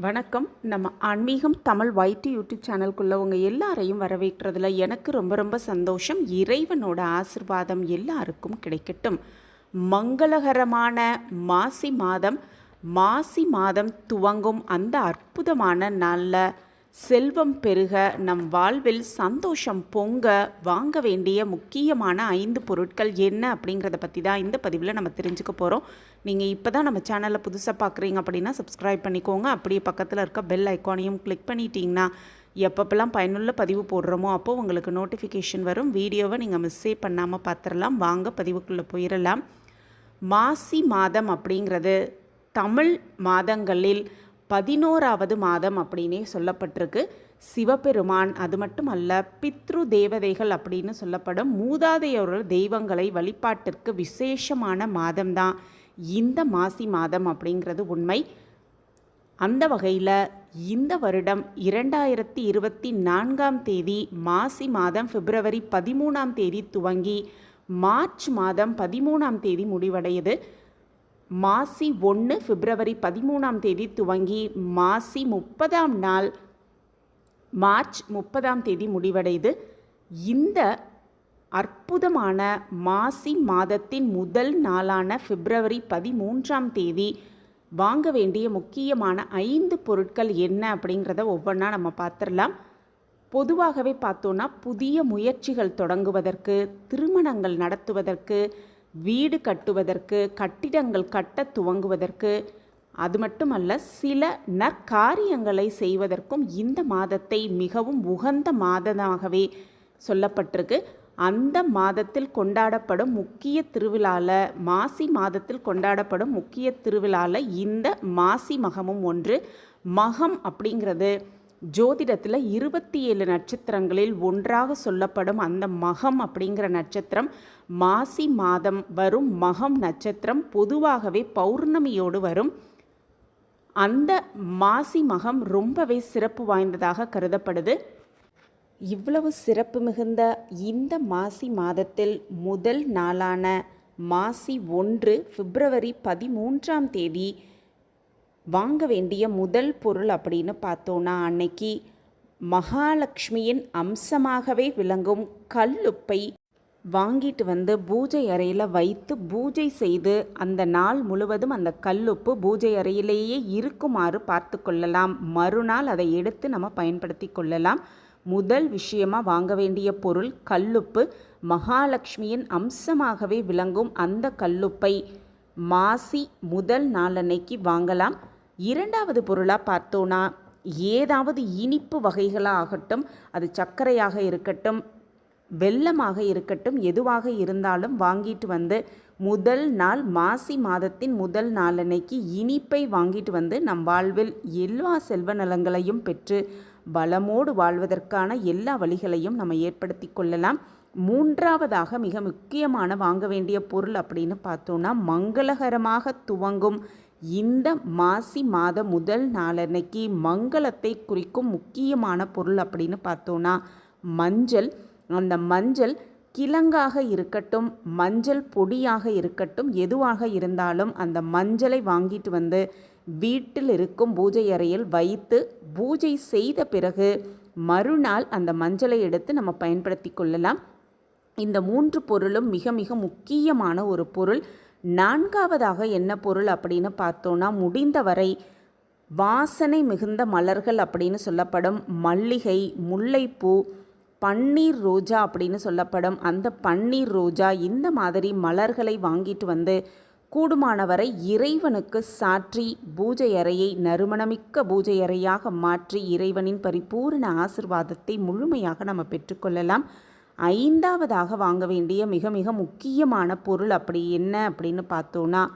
வணக்கம். நம்ம ஆன்மீகம் தமிழ் ஒய்டி யூடியூப் சேனல்குள்ளே உங்கள் எல்லாரையும் வரவேற்கிறதுல எனக்கு ரொம்ப ரொம்ப சந்தோஷம். இறைவனோட ஆசிர்வாதம் எல்லாருக்கும் கிடைக்கட்டும். மங்களகரமான மாசி மாதம். மாசி மாதம் துவங்கும் அந்த அற்புதமான நாளில் செல்வம் பெருக நம் வாழ்வில் சந்தோஷம் பொங்க வாங்க வேண்டிய முக்கியமான ஐந்து பொருட்கள் என்ன அப்படிங்கிறத பற்றி தான் இந்த பதிவில் நம்ம தெரிஞ்சுக்க போகிறோம் நீங்கள் இப்போ தான் நம்ம சேனலை புதுசாக பார்க்குறீங்க அப்படின்னா சப்ஸ்கிரைப் பண்ணிக்கோங்க. அப்படியே பக்கத்தில் இருக்க பெல் ஐக்கானையும் கிளிக் பண்ணிட்டீங்கன்னா எப்பப்பெல்லாம் பயனுள்ள பதிவு போடுறோமோ அப்போது உங்களுக்கு நோட்டிஃபிகேஷன் வரும். வீடியோவை நீங்கள் மிஸ்ஸே பண்ணாமல் பார்த்துடலாம் வாங்க பதிவுக்குள்ளே போயிடலாம் மாசி மாதம் அப்படிங்கிறது தமிழ் மாதங்களில் பதினோராவது மாதம் அப்படின்னே சொல்லப்பட்டிருக்கு. சிவபெருமான் அது மட்டும் அல்ல பித்ரு தேவதைகள் அப்படின்னு சொல்லப்படும் மூதாதையோர் தெய்வங்களை வழிபாட்டிற்கு விசேஷமான மாதம்தான். இந்த மாசி மாதம் அப்படிங்கிறது உண்மை. அந்த வகையில் இந்த வருடம் இரண்டாயிரத்தி இருபத்தி நான்காம் தேதி மாசி மாதம் பிப்ரவரி பதிமூணாம் தேதி துவங்கி மார்ச் மாதம் பதிமூணாம் தேதி முடிவடையுது. மாசி ஒன்று பிப்ரவரி பதிமூணாம் தேதி துவங்கி மாசி முப்பதாம் நாள் மார்ச் முப்பதாம் தேதி முடிவடையுது இந்த அற்புதமான மாசி மாதத்தின் முதல் நாளான பிப்ரவரி பதிமூன்றாம் தேதி வாங்க வேண்டிய முக்கியமான ஐந்து பொருட்கள் என்ன அப்படிங்கிறத ஒவ்வொன்றா நம்ம பார்த்துடலாம். பொதுவாகவே பார்த்தோன்னா புதிய முயற்சிகள் தொடங்குவதற்கு திருமணங்கள் நடத்துவதற்கு வீடு கட்டுவதற்கு கட்டிடங்கள் கட்ட துவங்குவதற்கு அது மட்டுமல்ல சில நற்காரியங்களை செய்வதற்கும் இந்த மாதத்தை மிகவும் உகந்த மாதமாகவே சொல்லப்பட்டிருக்கு. அந்த மாதத்தில் கொண்டாடப்படும் முக்கிய திருவிழாவில் மாசி மாதத்தில் கொண்டாடப்படும் முக்கிய திருவிழாவில் இந்த மாசி மகமும் ஒன்று மகம் அப்படிங்கிறது. ஜோதிடத்தில் இருபத்தி ஏழு நட்சத்திரங்களில் ஒன்றாக சொல்லப்படும் அந்த மகம் அப்படிங்கிற நட்சத்திரம் மாசி மாதம் வரும் மகம் நட்சத்திரம் பொதுவாகவே பௌர்ணமியோடு வரும். அந்த மாசி மகம் ரொம்பவே சிறப்பு வாய்ந்ததாக கருதப்படுது. இவ்வளவு சிறப்பு மிகுந்த இந்த மாசி மாதத்தில் முதல் நாளான மாசி ஒன்று பிப்ரவரி பதிமூன்றாம் தேதி வாங்க வேண்டிய முதல் பொருள் அப்படின்னு பார்த்தோன்னா அன்னைக்கு மகாலட்சுமியின் அம்சமாகவே விளங்கும் கல்லுப்பை வாங்கிட்டு வந்து பூஜை அறையில் வைத்து பூஜை செய்து அந்த நாள் முழுவதும் அந்த கல்லுப்பு பூஜை அறையிலேயே இருக்குமாறு பார்த்து கொள்ளலாம். மறுநாள் அதை எடுத்து நம்ம பயன்படுத்தி கொள்ளலாம். முதல் விஷயமாக வாங்க வேண்டிய பொருள் கல்லுப்பு மகாலட்சுமியின் அம்சமாகவே விளங்கும் அந்த கல்லுப்பை மாசி முதல் நாளன்னைக்கு வாங்கலாம். இரண்டாவது பொருளாக பார்த்தோன்னா ஏதாவது இனிப்பு வகைகளாக ஆகட்டும் அது சர்க்கரையாக இருக்கட்டும் வெள்ளமாக இருக்கட்டும் எதுவாக இருந்தாலும் வாங்கிட்டு வந்து முதல் நாள் மாசி மாதத்தின் முதல் நாளன்னைக்கு இனிப்பை வாங்கிட்டு வந்து நம் வாழ்வில் எல்லா செல்வ நலங்களையும் பெற்று பலமோடு வாழ்வதற்கான எல்லா வழிகளையும் நம்ம ஏற்படுத்தி கொள்ளலாம். மூன்றாவதாக மிக முக்கியமான வாங்க வேண்டிய பொருள் அப்படின்னு பார்த்தோன்னா மங்களகரமாக துவங்கும் இந்த மாசி மாத முதல் நாளன்னைக்கு மங்களத்தை குறிக்கும் முக்கியமான பொருள் அப்படின்னு பார்த்தோன்னா மஞ்சள். அந்த மஞ்சள் கிழங்காக இருக்கட்டும் மஞ்சள் பொடியாக இருக்கட்டும் எதுவாக இருந்தாலும் அந்த மஞ்சளை வாங்கிட்டு வந்து வீட்டில் இருக்கும் பூஜை அறையில் வைத்து பூஜை செய்த பிறகு மறுநாள் அந்த மஞ்சளை எடுத்து நம்ம பயன்படுத்தி கொள்ளலாம். இந்த மூன்று பொருளும் மிக மிக முக்கியமான ஒரு பொருள். நான்காவதாக என்ன பொருள் அப்படின்னு பார்த்தோன்னா முடிந்தவரை வாசனை மிகுந்த மலர்கள் அப்படின்னு சொல்லப்படும். மல்லிகை முல்லைப்பூ பன்னீர் ரோஜா அப்படின்னு சொல்லப்படும். அந்த பன்னீர் ரோஜா இந்த மாதிரி மலர்களை வாங்கிட்டு வந்து கூடுமானவரை இறைவனுக்கு சாற்றி பூஜை அறையை நறுமணமிக்க பூஜை அறையாக மாற்றி இறைவனின் பரிபூர்ண ஆசிர்வாதத்தை முழுமையாக நம்ம பெற்றுக்கொள்ளலாம் ஐந்தாவதாக வாங்க வேண்டிய மிக மிக முக்கியமான பொருள் அப்படி என்ன அப்படின்னு பார்த்தோன்னா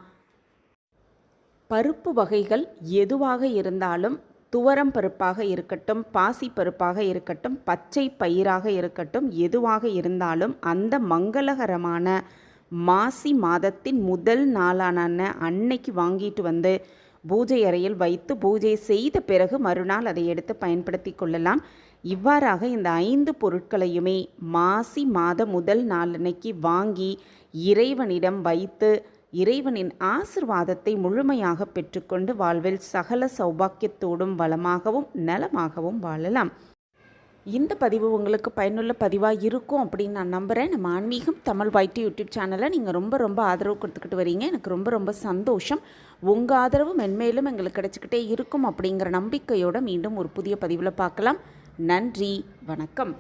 பருப்பு வகைகள் எதுவாக இருந்தாலும் துவரம் பருப்பாக இருக்கட்டும் பாசி பருப்பாக இருக்கட்டும் பச்சை பயிராக இருக்கட்டும் எதுவாக இருந்தாலும் அந்த மங்களகரமான மாசி மாதத்தின் முதல் நாளான அன்னைக்கு வாங்கிட்டு வந்து பூஜை அறையில் வைத்து பூஜை செய்த பிறகு மறுநாள் அதை எடுத்து பயன்படுத்தி கொள்ளலாம். இவ்வாறாக இந்த ஐந்து பொருட்களையுமே மாசி மாத முதல் நாளன்னைக்கு வாங்கி இறைவனிடம் வைத்து இறைவனின் ஆசிர்வாதத்தை முழுமையாக பெற்றுக்கொண்டு வாழ்வில் சகல சௌபாக்கியத்தோடும் வளமாகவும் நலமாகவும் வாழலாம். இந்த பதிவு உங்களுக்கு பயனுள்ள பதிவாக இருக்கும் அப்படின்னு நான் நம்புகிறேன் நம்ம ஆன்மீகம் தமிழ் வைட்டி யூடியூப் சேனலை நீங்கள் ரொம்ப ரொம்ப ஆதரவு கொடுத்துக்கிட்டு வரீங்க. எனக்கு ரொம்ப ரொம்ப சந்தோஷம். உங்கள் ஆதரவு மென்மேலும் எங்களுக்கு கிடச்சிக்கிட்டே இருக்கும் அப்படிங்கிற நம்பிக்கையோடு மீண்டும் ஒரு புதிய பதிவில் பார்க்கலாம். நன்றி வணக்கம்.